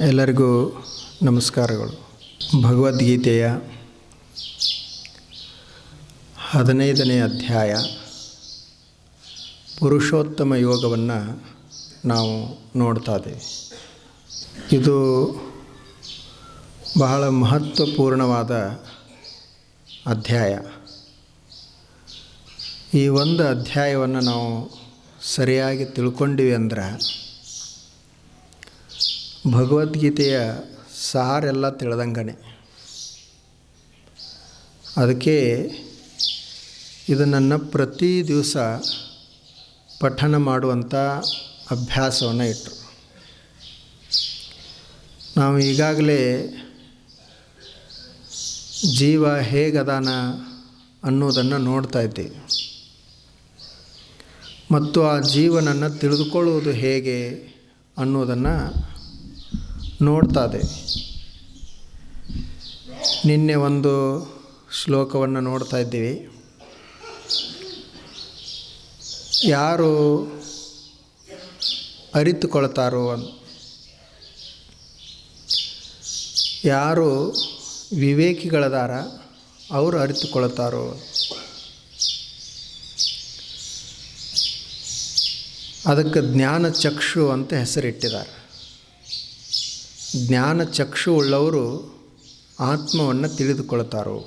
ಎಲ್ಲರಿಗೂ ನಮಸ್ಕಾರಗಳು. ಭಗವದ್ಗೀತೆಯ ಹದಿನೈದನೇ ಅಧ್ಯಾಯ ಪುರುಷೋತ್ತಮ ಯೋಗವನ್ನು ನಾವು ನೋಡ್ತಾ ಇದ್ದೀವಿ. ಇದು ಬಹಳ ಮಹತ್ವಪೂರ್ಣವಾದ ಅಧ್ಯಾಯ. ಈ ಒಂದು ಅಧ್ಯಾಯವನ್ನು ನಾವು ಸರಿಯಾಗಿ ತಿಳ್ಕೊಂಡಿವಿ ಅಂದ್ರೆ ಭಗವದ್ಗೀತೆಯ ಸಾರೆಲ್ಲ ತಿಳಿದಂಗನೆ. ಅದಕ್ಕೆ ಇದು ನನ್ನ ಪ್ರತಿ ದಿವಸ ಪಠಣ ಮಾಡುವಂಥ ಅಭ್ಯಾಸವನ್ನು ಇಟ್ಟರು ನಾವು ಈಗಾಗಲೇ ಜೀವ ಹೇಗದಾನ ಅನ್ನೋದನ್ನು ನೋಡ್ತಾ ಇದ್ದೀವಿ. ಮತ್ತು ಆ ಜೀವನನ್ನು ತಿಳಿದುಕೊಳ್ಳುವುದು ಹೇಗೆ ಅನ್ನೋದನ್ನು ನೋಡ್ತಾ ಇದ್ದೇವೆ ನಿನ್ನೆ ಒಂದು ಶ್ಲೋಕವನ್ನು ನೋಡ್ತಾ ಇದ್ದೀವಿ. ಯಾರು ಅರಿತುಕೊಳ್ತಾರೋ ಅಂತ ಯಾರು ವಿವೇಕಿಗಳದಾರ ಅವರು ಅರಿತುಕೊಳ್ತಾರೋ ಅದಕ್ಕೆ ಜ್ಞಾನ ಚಕ್ಷು ಅಂತ ಹೆಸರಿಟ್ಟಿದ್ದಾರೆ. ಜ್ಞಾನ ಚಕ್ಷು ಉಳ್ಳವರು ಆತ್ಮವನ್ನು ತಿಳಿದುಕೊಳ್ತಾರೋ?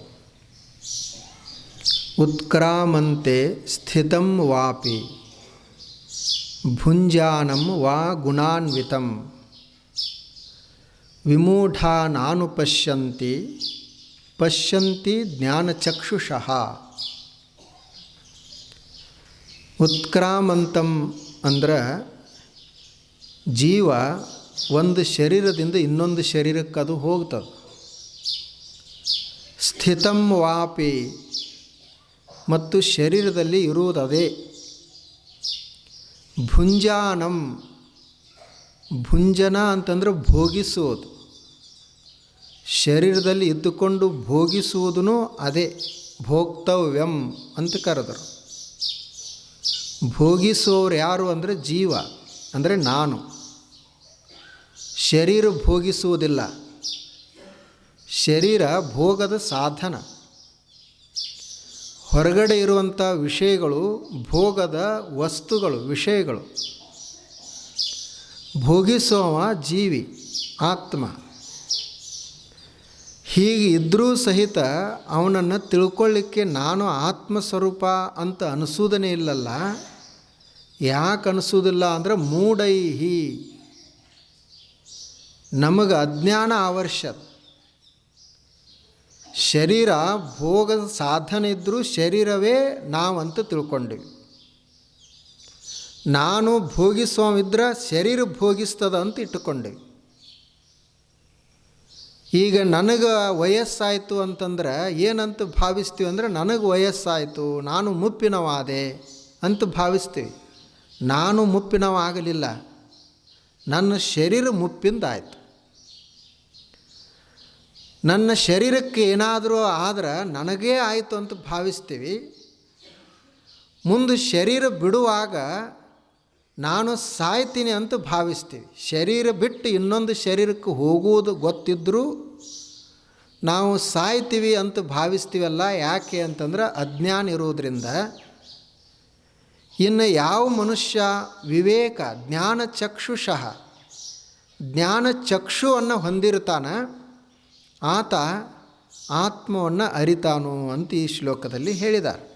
ಉತ್ಕ್ರಾಮಂತೆ ಸ್ಥಿತಂ ವಾಪಿ, ಭುಂಜಾನಂ ವಾ ಗುಣಾನ್ವಿತಂ ವಿಮೂಢಾನಾನು ಪಶ್ಯಂತಿ ಪಶ್ಯಂತಿ ಜ್ಞಾನಚಕ್ಷುಷಃ. ಉತ್ಕ್ರಾಮಂತಂ ಅಂದ್ರೆ ಜೀವ ಒಂದು ಶರೀರದಿಂದ ಇನ್ನೊಂದು ಶರೀರಕ್ಕೆ ಅದು ಹೋಗ್ತದೆ. ಸ್ಥಿತಂ ವಾಪಿ. ಮತ್ತು ಶರೀರದಲ್ಲಿ ಇರುವುದದೇ ಭುಂಜಾನಂ. ಭುಂಜನ ಅಂತಂದರೆ ಭೋಗಿಸುವುದು. ಶರೀರದಲ್ಲಿ ಇದ್ದುಕೊಂಡು ಭೋಗಿಸುವುದೂ ಅದೇ, ಭೋಕ್ತವ್ಯಂ ಅಂತ ಕರೆದರು. ಭೋಗಿಸುವವರು ಯಾರು ಅಂದರೆ ಜೀವ, ಅಂದರೆ ನಾನು. ಶರೀರ ಭೋಗಿಸುವುದಿಲ್ಲ. ಶರೀರ ಭೋಗದ ಸಾಧನ. ಹೊರಗಡೆ ಇರುವಂಥ ವಿಷಯಗಳು ಭೋಗದ ವಸ್ತುಗಳು, ವಿಷಯಗಳು. ಭೋಗಿಸುವ ಜೀವಿ, ಆತ್ಮ. ಹೀಗೆ ಇದ್ದರೂ ಸಹಿತ ಅವನನ್ನು ತಿಳ್ಕೊಳ್ಳಿಕ್ಕೆ ನಾನು ಆತ್ಮಸ್ವರೂಪ ಅಂತ ಅನಿಸೋದನೇ ಇಲ್ಲಲ್ಲ. ಯಾಕೆ ಅನಿಸೋದಿಲ್ಲ ಅಂದರೆ ಮೂಢೈಹಿ ನಮಗೆ ಅಜ್ಞಾನ ಅವಶ್ಯಕ ಶರೀರ ಭೋಗದ ಸಾಧನ ಇದ್ದರೂ ಶರೀರವೇ ನಾವಂತ ತಿಳ್ಕೊಂಡಿವಿ. ನಾನು ಭೋಗಿಸುವಿದ್ರೆ ಶರೀರ ಭೋಗಿಸ್ತದ ಅಂತ ಇಟ್ಟುಕೊಂಡಿವಿ. ಈಗ ನನಗೆ ವಯಸ್ಸಾಯಿತು ಅಂತಂದ್ರೆ ಏನಂತ ಭಾವಿಸ್ತೀವಿ ಅಂದರೆ ನನಗೆ ವಯಸ್ಸಾಯಿತು, ನಾನು ಮುಪ್ಪಿನವಾದೆ ಅಂತ ಭಾವಿಸ್ತೀವಿ. ನಾನು ಮುಪ್ಪಿನವಾಗಲಿಲ್ಲ, ನನ್ನ ಶರೀರ ಮುಪ್ಪಿಂದಾಯಿತು. ನನ್ನ ಶರೀರಕ್ಕೆ ಏನಾದರೂ ಆದ್ರೆ ನನಗೇ ಆಯಿತು ಅಂತ ಭಾವಿಸ್ತೀವಿ. ಮುಂದೆ ಶರೀರ ಬಿಡುವಾಗ ನಾನು ಸಾಯ್ತೀನಿ ಅಂತ ಭಾವಿಸ್ತೀವಿ. ಶರೀರ ಬಿಟ್ಟು ಇನ್ನೊಂದು ಶರೀರಕ್ಕೆ ಹೋಗುವುದು ಗೊತ್ತಿದ್ದರೂ ನಾವು ಸಾಯ್ತೀವಿ ಅಂತ ಭಾವಿಸ್ತೀವಲ್ಲ, ಯಾಕೆ ಅಂತಂದ್ರೆ ಅಜ್ಞಾನ ಇರೋದರಿಂದ. ಇನ್ನು ಯಾವ ಮನುಷ್ಯ ವಿವೇಕ, ಜ್ಞಾನ ಚಕ್ಷುಷಃ, ಜ್ಞಾನ ಚಕ್ಷುವನ್ನು ಹೊಂದಿರ್ತಾನೆ ಆತ ಆತ್ಮವನ್ನು ಅರಿತಾನು ಅಂತ ಈ ಶ್ಲೋಕದಲ್ಲಿ ಹೇಳಿದ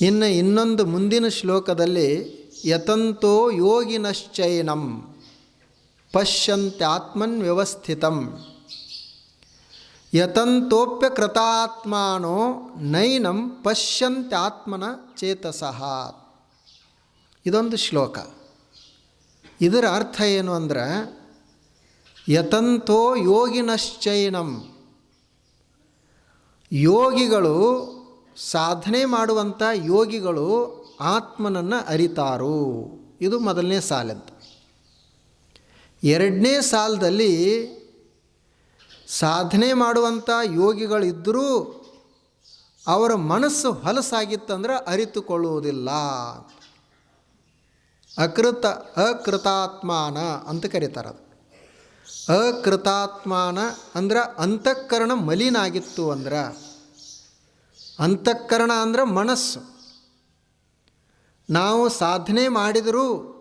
ಇನ್ನು ಇನ್ನೊಂದು ಮುಂದಿನ ಶ್ಲೋಕದಲ್ಲಿ ಯತಂತೋ ಯೋಗಿನಶ್ಚೈನಂ ಪಶ್ಯಂತ್ಯಾತ್ಮನ್ ವ್ಯವಸ್ಥಿತಂ. ಯತಂತೋಪ್ಯ ಕೃತಾತ್ಮಾನೋ ನೈನಂ ಪಶ್ಯಂತ್ಯಾತ್ಮನ ಚೇತಸಃ. ಇದೊಂದು ಶ್ಲೋಕ. ಇದರ ಅರ್ಥ ಏನು ಅಂದ್ರೆ ಯತಂತೋ ಯೋಗಿನಶ್ಚೈನಂ ಯೋಗಿಗಳು ಸಾಧನೆ ಮಾಡುವಂಥ ಯೋಗಿಗಳು ಆತ್ಮನನ್ನು ಅರಿತಾರು. ಇದು ಮೊದಲನೇ ಸಾಲಂತ. ಎರಡನೇ ಸಾಲದಲ್ಲಿ ಸಾಧನೆ ಮಾಡುವಂಥ ಯೋಗಿಗಳಿದ್ದರೂ ಅವರ ಮನಸ್ಸು ಹೊಲಸಾಗಿತ್ತಂದ್ರೆ ಅರಿತುಕೊಳ್ಳುವುದಿಲ್ಲ. ಅಕೃತ ಅಕೃತಾತ್ಮಾನ ಅಂತ ಕರೀತಾರೆ ಅದು. ಅಕೃತಾತ್ಮಾನ ಅಂದ್ರೆ ಅಂತಃಕರಣ ಮಲಿನಾಗಿತ್ತು ಅಂದ್ರೆ. ಅಂತಃಕರಣ ಅಂದ್ರೆ ಮನಸ್ಸು. ನಾವು ಸಾಧನೆ ಮಾಡಿದರೂ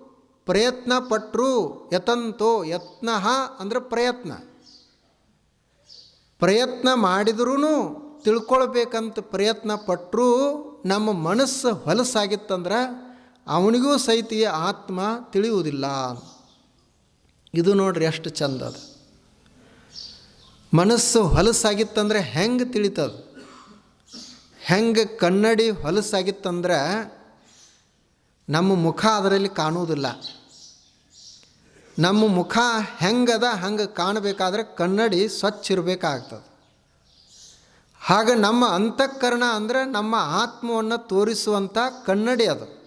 ಪ್ರಯತ್ನ ಪಟ್ಟರು ಯತಂತೋ ಯತ್ನ ಅಂದರೆ ಪ್ರಯತ್ನ. ಪ್ರಯತ್ನ ಮಾಡಿದ್ರೂ ತಿಳ್ಕೊಳ್ಬೇಕಂತ ಪ್ರಯತ್ನ ಪಟ್ಟರೂ ನಮ್ಮ ಮನಸ್ಸು ಹೊಲಸಾಗಿತ್ತಂದ್ರೆ ಅವನಿಗೂ ಸಹಿತ ಆತ್ಮ ತಿಳಿಯುವುದಿಲ್ಲ ಇದು ನೋಡ್ರಿ ಎಷ್ಟು ಚಂದ ಅದು. ಮನಸ್ಸು ಹೊಲಸಾಗಿತ್ತಂದ್ರೆ ಹೆಂಗೆ ತಿಳಿತದ? ಹೆಂಗೆ ಕನ್ನಡಿ ಹೊಲಸಾಗಿತ್ತಂದ್ರೆ ನಮ್ಮ ಮುಖ ಅದರಲ್ಲಿ ಕಾಣುವುದಿಲ್ಲ. ನಮ್ಮ ಮುಖ ಹೆಂಗದ ಹಂಗೆ ಕಾಣಬೇಕಾದ್ರೆ ಕನ್ನಡಿ ಸ್ವಚ್ಛ ಇರಬೇಕಾಗ್ತದೆ. ಹಾಗೆ ನಮ್ಮ ಅಂತಃಕರಣ ಅಂದರೆ ನಮ್ಮ ಆತ್ಮವನ್ನು ತೋರಿಸುವಂಥ ಕನ್ನಡಿ ಅದು.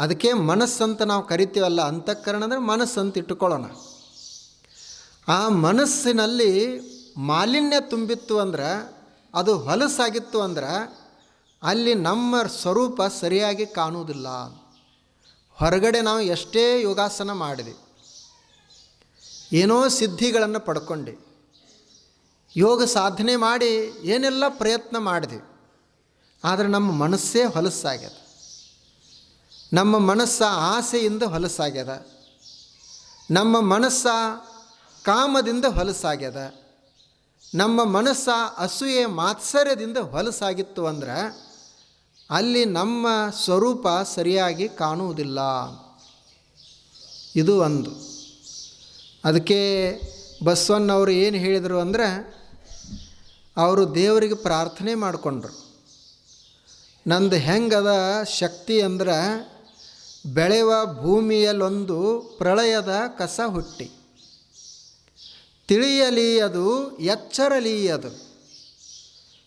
ಅದಕ್ಕೆ ಮನಸ್ಸಂತ ನಾವು ಕರಿತೀವಲ್ಲ, ಅಂತಃಕರಣ ಅಂದರೆ ಮನಸ್ಸಂತ ಇಟ್ಟುಕೊಳ್ಳೋಣ. ಆ ಮನಸ್ಸಿನಲ್ಲಿ ಮಾಲಿನ್ಯ ತುಂಬಿತ್ತು ಅಂದ್ರೆ, ಅದು ಹೊಲಸಾಗಿತ್ತು ಅಂದ್ರೆ, ಅಲ್ಲಿ ನಮ್ಮ ಸ್ವರೂಪ ಸರಿಯಾಗಿ ಕಾಣುವುದಿಲ್ಲ. ಹೊರಗಡೆ ನಾವು ಎಷ್ಟೇ ಯೋಗಾಸನ ಮಾಡಿದೆ, ಏನೋ ಸಿದ್ಧಿಗಳನ್ನು ಪಡ್ಕೊಂಡು, ಯೋಗ ಸಾಧನೆ ಮಾಡಿ ಏನೆಲ್ಲ ಪ್ರಯತ್ನ ಮಾಡಿದೆ, ಆದರೆ ನಮ್ಮ ಮನಸ್ಸೇ ಹೊಲಸಾಗ್ಯದ ನಮ್ಮ ಮನಸ್ಸ ಆಸೆಯಿಂದ ಹೊಲಸಾಗ್ಯದ. ನಮ್ಮ ಮನಸ್ಸ ಕಾಮದಿಂದ ಹೊಲಸಾಗ್ಯದ. ನಮ್ಮ ಮನಸ್ಸ ಅಸೂಯೆ ಮಾತ್ಸರ್ಯದಿಂದ ಹೊಲಸಾಗಿತ್ತು ಅಂದ್ರೆ ಅಲ್ಲಿ ನಮ್ಮ ಸ್ವರೂಪ ಸರಿಯಾಗಿ ಕಾಣುವುದಿಲ್ಲ. ಇದು ಒಂದು. ಅದಕ್ಕೆ ಬಸವಣ್ಣವರು ಏನು ಹೇಳಿದರು ಅಂದರೆ ಅವರು ದೇವರಿಗೆ ಪ್ರಾರ್ಥನೆ ಮಾಡಿಕೊಂಡ್ರು. ನಂದು ಹೆಂಗದ ಶಕ್ತಿ ಅಂದ್ರೆ ಬೆಳೆಯುವ ಭೂಮಿಯಲ್ಲೊಂದು ಪ್ರಳಯದ ಕಸ ಹುಟ್ಟಿ ತಿಳಿಯಲಿ ಅದು ಎಚ್ಚರಲಿ ಅದು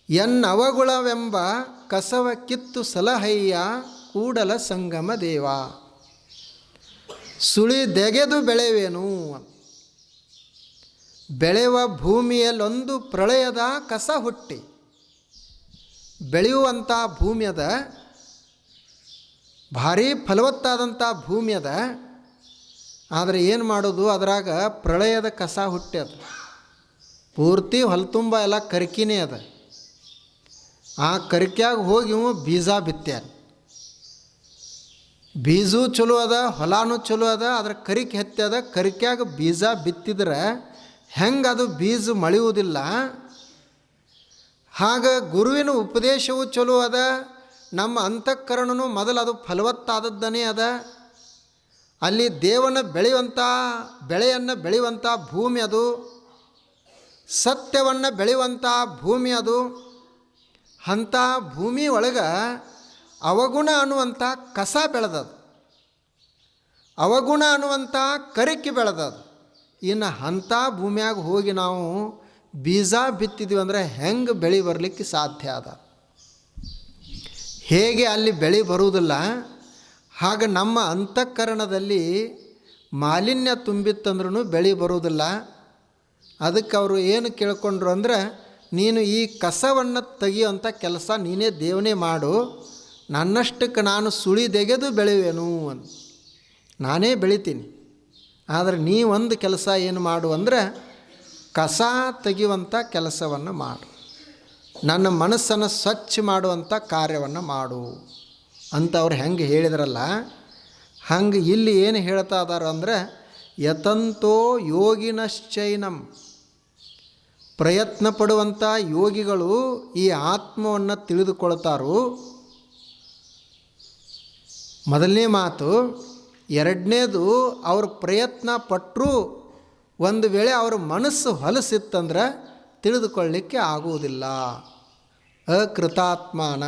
ಎನ್ನವಗುಳವೆಂಬ ಕಸವ ಕಿತ್ತು ಸಲಹಯ್ಯ ಕೂಡಲ ಸಂಗಮ ದೇವ. ಸುಳಿದೆಗೆದು ಬೆಳೆವೇನು ಬೆಳೆಯುವ ಭೂಮಿಯಲ್ಲೊಂದು ಪ್ರಳಯದ ಕಸ ಹುಟ್ಟಿ ಬೆಳೆಯುವಂಥ ಭೂಮಿ ಅದ ಭಾರೀ ಫಲವತ್ತಾದಂಥ ಭೂಮಿ ಅದ. ಆದರೆ ಏನು ಮಾಡೋದು? ಅದರಾಗ ಪ್ರಳಯದ ಕಸ ಹುಟ್ಟ್ಯದ ಪೂರ್ತಿ ಹೊಲತುಂಬ ಎಲ್ಲ ಕರ್ಕಿನೇ ಅದ. ಆ ಕರ್ಕ್ಯಾಗ ಹೋಗಿ ಇವು ಬೀಜ ಬಿತ್ತ್ಯಾರ. ಬೀಜು ಚಲೋ ಅದ, ಹೊಲಾನು ಚಲೋ ಅದ ಅದ್ರ ಕರಿಕೆ ಹೆತ್ತದ ಕರಿಕ್ಯಾಗ ಬೀಜ ಬಿತ್ತಿದ್ರೆ ಹೆಂಗೆ ಅದು ಬೀಜ ಮಳೆಯುವುದಿಲ್ಲ. ಹಾಗ ಗುರುವಿನ ಉಪದೇಶವೂ ಚಲೋ ಅದ. ನಮ್ಮ ಅಂತಃಕರಣನು ಮೊದಲು ಅದು ಫಲವತ್ತಾದದ್ದನೇ ಅದ. ಅಲ್ಲಿ ದೇವನ ಬೆಳೆಯುವಂಥ, ಬೆಳೆಯನ್ನು ಬೆಳೆಯುವಂಥ ಭೂಮಿ ಅದು. ಸತ್ಯವನ್ನು ಬೆಳೆಯುವಂಥ ಭೂಮಿ ಅದು. ಅಂಥ ಭೂಮಿ ಒಳಗೆ ಅವಗುಣ ಅನ್ನುವಂಥ ಕಸ ಬೆಳೆದದು. ಅವಗುಣ ಅನ್ನುವಂಥ ಕರಿಕೆ ಬೆಳೆದದು. ಇನ್ನು ಅಂಥ ಭೂಮಿಯಾಗ ಹೋಗಿ ನಾವು ಬೀಜ ಬಿತ್ತಿದ್ವಿ ಅಂದರೆ ಹೆಂಗೆ ಬೆಳೆ ಬರಲಿಕ್ಕೆ ಸಾಧ್ಯ ಅದ? ಹೇಗೆ ಅಲ್ಲಿ ಬೆಳೆ ಬರುವುದಿಲ್ಲ, ಹಾಗೆ ನಮ್ಮ ಅಂತಃಕರಣದಲ್ಲಿ ಮಾಲಿನ್ಯ ತುಂಬಿತ್ತಂದ್ರೂ ಬೆಳೆ ಬರುವುದಿಲ್ಲ. ಅದಕ್ಕೆ ಅವರು ಏನು ಕೇಳ್ಕೊಂಡ್ರು ಅಂದ್ರೆ, ನೀನು ಈ ಕಸವನ್ನು ತೆಗಿಯುವಂಥ ಕೆಲಸ ನೀನೇ ದೇವನೇ ಮಾಡು, ನನ್ನಷ್ಟಕ್ಕೆ ನಾನು ಸುಳಿದೆಗೆದು ಬೆಳೆಯುವೆನು ಅಂತ ನಾನೇ ಬೆಳಿತೀನಿ. ಆದರೆ ನೀ ಒಂದು ಕೆಲಸ ಏನು ಮಾಡು ಅಂದರೆ, ಕಸ ತೆಗೆಯುವಂಥ ಕೆಲಸವನ್ನು ಮಾಡು. ನನ್ನ ಮನಸ್ಸನ್ನು ಸ್ವಚ್ಛ ಮಾಡುವಂಥ ಕಾರ್ಯವನ್ನು ಮಾಡು ಅಂತ ಅವ್ರು ಹೆಂಗೆ ಹೇಳಿದ್ರಲ್ಲ, ಹಂಗೆ ಇಲ್ಲಿ ಏನು ಹೇಳ್ತಾ ಇದಾರೆ ಅಂದರೆ, ಯತಂತೋ ಯೋಗಿನಶ್ಚೈನಂ. ಪ್ರಯತ್ನ ಪಡುವಂಥ ಯೋಗಿಗಳು ಈ ಆತ್ಮವನ್ನು ತಿಳಿದುಕೊಳ್ತಾರೋ. ಮೊದಲನೇ ಮಾತು, ಎರಡನೇದು ಅವರು ಪ್ರಯತ್ನ ಪಟ್ಟರೂ ಒಂದು ವೇಳೆ ಅವರ ಮನಸ್ಸು ಹೊಲಸಿತ್ತಂದ್ರೆ ತಿಳಿದುಕೊಳ್ಳಲಿಕ್ಕೆ ಆಗುವುದಿಲ್ಲ. ಅಕೃತಾತ್ಮಾನ.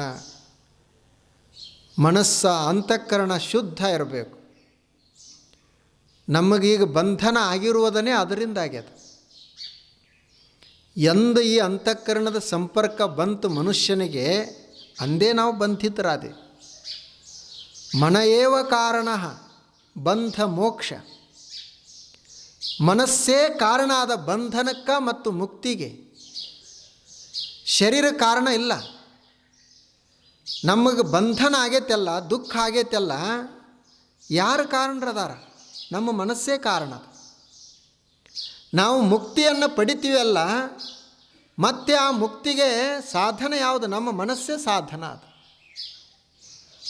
ಮನಸ್ಸ ಅಂತಃಕರಣ ಶುದ್ಧ ಇರಬೇಕು. ನಮಗೀಗ ಬಂಧನ ಆಗಿರುವುದನ್ನೇ ಅದರಿಂದ ಆಗ್ಯದ. ಎಂದು ಈ ಅಂತಃಕರಣದ ಸಂಪರ್ಕ ಬಂತು ಮನುಷ್ಯನಿಗೆ, ಅಂದೇ ನಾವು ಬಂಧಿತರಾದೆ. ಮನಯೇವ ಕಾರಣ? ಬಂಧ ಮೋಕ್ಷ. ಮನಸ್ಸೇ ಕಾರಣ ಆದ ಬಂಧನಕ್ಕ ಮತ್ತು ಮುಕ್ತಿಗೆ. ಶರೀರ ಕಾರಣ ಇಲ್ಲ. ನಮಗೆ ಬಂಧನ ಆಗೈತಲ್ಲ ದುಃಖ ಆಗೈತಲ್ಲ ಯಾರು ಕಾರಣರದಾರ ನಮ್ಮ ಮನಸ್ಸೇ ಕಾರಣ. ನಾವು ಮುಕ್ತಿಯನ್ನು ಪಡಿತೀವಲ್ಲ, ಮತ್ತೆ ಆ ಮುಕ್ತಿಗೆ ಸಾಧನ ಯಾವುದು? ನಮ್ಮ ಮನಸ್ಸೇ ಸಾಧನ ಅದು.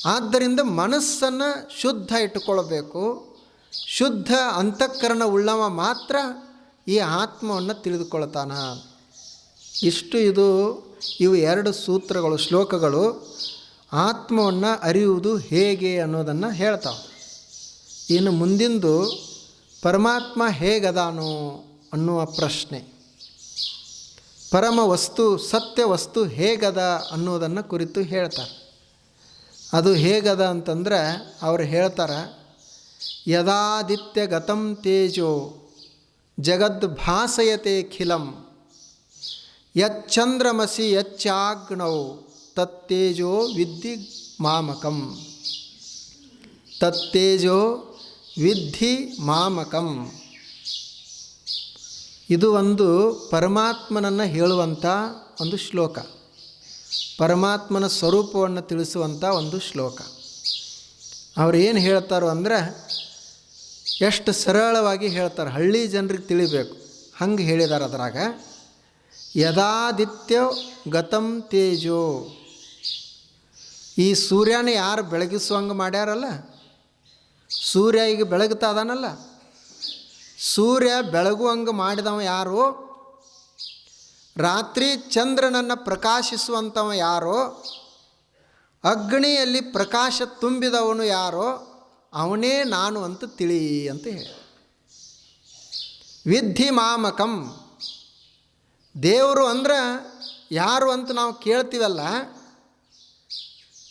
ಆದ್ದರಿಂದ ಮನಸ್ಸನ್ನು ಶುದ್ಧ ಇಟ್ಟುಕೊಳ್ಬೇಕು. ಶುದ್ಧ ಅಂತಃಕರಣ ಉಳ್ಳವ ಮಾತ್ರ ಈ ಆತ್ಮವನ್ನು ತಿಳಿದುಕೊಳ್ತಾನ ಇಷ್ಟು ಇದು ಇವು ಎರಡು ಸೂತ್ರಗಳು, ಶ್ಲೋಕಗಳು. ಆತ್ಮವನ್ನು ಅರಿಯುವುದು ಹೇಗೆ ಅನ್ನೋದನ್ನು ಹೇಳ್ತಾವೆ. ಇನ್ನು ಮುಂದಿಂದು ಪರಮಾತ್ಮ ಹೇಗದಾನು ಅನ್ನುವ ಪ್ರಶ್ನೆ. ಪರಮ ವಸ್ತು ಸತ್ಯ ವಸ್ತು ಹೇಗದ ಅನ್ನೋದನ್ನು ಕುರಿತು ಹೇಳ್ತಾರೆ. ಅದು ಹೇಗದ ಅಂತಂದ್ರೆ ಅವ್ರು ಹೇಳ್ತಾರೆ ಯದಾದಿತ್ಯ ಗತಂ ತೇಜೋ, ಜಗದ್ ಭಾಸಯತೆ ಖಿಲಂ. ಯಚ್ಚಂದ್ರಮಸಿ ಯಚ್ಚಾಗ್ನೌ ತತ್ತೇಜೋ ವಿದ್ಧಿ ಮಾಮಕಂ. ತತ್ತೇಜೋ ವಿದ್ಧಿ ಮಾಮಕಂ. ಇದು ಒಂದು ಪರಮಾತ್ಮನನ್ನು ಹೇಳುವಂಥ ಒಂದು ಶ್ಲೋಕ. ಪರಮಾತ್ಮನ ಸ್ವರೂಪವನ್ನು ತಿಳಿಸುವಂಥ ಒಂದು ಶ್ಲೋಕ. ಅವ್ರು ಏನು ಹೇಳ್ತಾರೋ ಅಂದರೆ ಎಷ್ಟು ಸರಳವಾಗಿ ಹೇಳ್ತಾರೆ. ಹಳ್ಳಿ ಜನರಿಗೆ ತಿಳಿಬೇಕು. ಹಂಗೆ ಹೇಳಿದಾರೆ ಅದ್ರಾಗ. ಯದಾದಿತ್ಯ ಗತಂ ತೇಜೋ. ಈ ಸೂರ್ಯನ ಯಾರು ಬೆಳಗಿಸುವಂಗೆ ಮಾಡ್ಯಾರಲ್ಲ? ಸೂರ್ಯ ಈಗ ಬೆಳಗ್ತಾ ಅದಾನಲ್ಲ ಸೂರ್ಯ ಬೆಳಗುವಂಗೆ ಮಾಡಿದವ ಯಾರು? ರಾತ್ರಿ ಚಂದ್ರನನ್ನು ಪ್ರಕಾಶಿಸುವಂಥವ ಯಾರೋ? ಅಗ್ನಿಯಲ್ಲಿ ಪ್ರಕಾಶ ತುಂಬಿದವನು ಯಾರೋ? ಅವನೇ ನಾನು ಅಂತ ತಿಳಿ ಅಂತ ಹೇಳಿ ವಿದ್ಧಿ ಮಾಮಕಂ ದೇವರು ಅಂದ್ರೆ ಯಾರು ಅಂತ ನಾವು ಕೇಳ್ತೀವಲ್ಲ,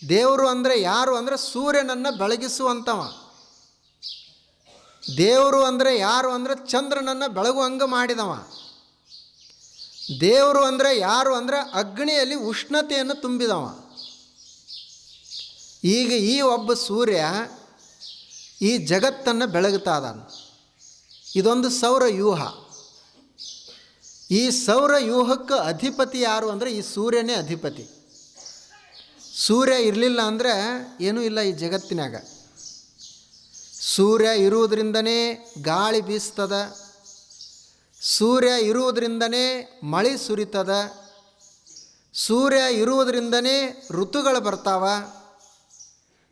ದೇವರು ಅಂದರೆ ಯಾರು ಅಂದರೆ ಸೂರ್ಯನನ್ನು ಬೆಳಗಿಸುವಂಥವ ದೇವರು ಅಂದರೆ ಯಾರು ಅಂದರೆ ಚಂದ್ರನನ್ನು ಬೆಳಗುವಂಗೆ ಮಾಡಿದವ. ದೇವರು ಅಂದರೆ ಯಾರು ಅಂದರೆ ಅಗ್ನಿಯಲ್ಲಿ ಉಷ್ಣತೆಯನ್ನು ತುಂಬಿದವ. ಈಗ ಈ ಒಬ್ಬ ಸೂರ್ಯ ಈ ಜಗತ್ತನ್ನು ಬೆಳಗುತ್ತಾ ಇದ್ದಾನೆ ಇದೊಂದು ಸೌರ ವ್ಯೂಹ. ಈ ಸೌರ ವ್ಯೂಹಕ್ಕೆ ಅಧಿಪತಿ ಯಾರು ಅಂದರೆ ಈ ಸೂರ್ಯನೇ ಅಧಿಪತಿ. ಸೂರ್ಯ ಇರಲಿಲ್ಲ ಅಂದರೆ ಏನೂ ಇಲ್ಲ ಈ ಜಗತ್ತಿನಾಗ. ಸೂರ್ಯ ಇರುವುದರಿಂದನೇ ಗಾಳಿ ಬೀಸ್ತದ. ಸೂರ್ಯ ಇರುವುದರಿಂದನೇ ಮಳೆ ಸುರಿತದ. ಸೂರ್ಯ ಇರುವುದರಿಂದನೇ ಋತುಗಳು ಬರ್ತಾವ.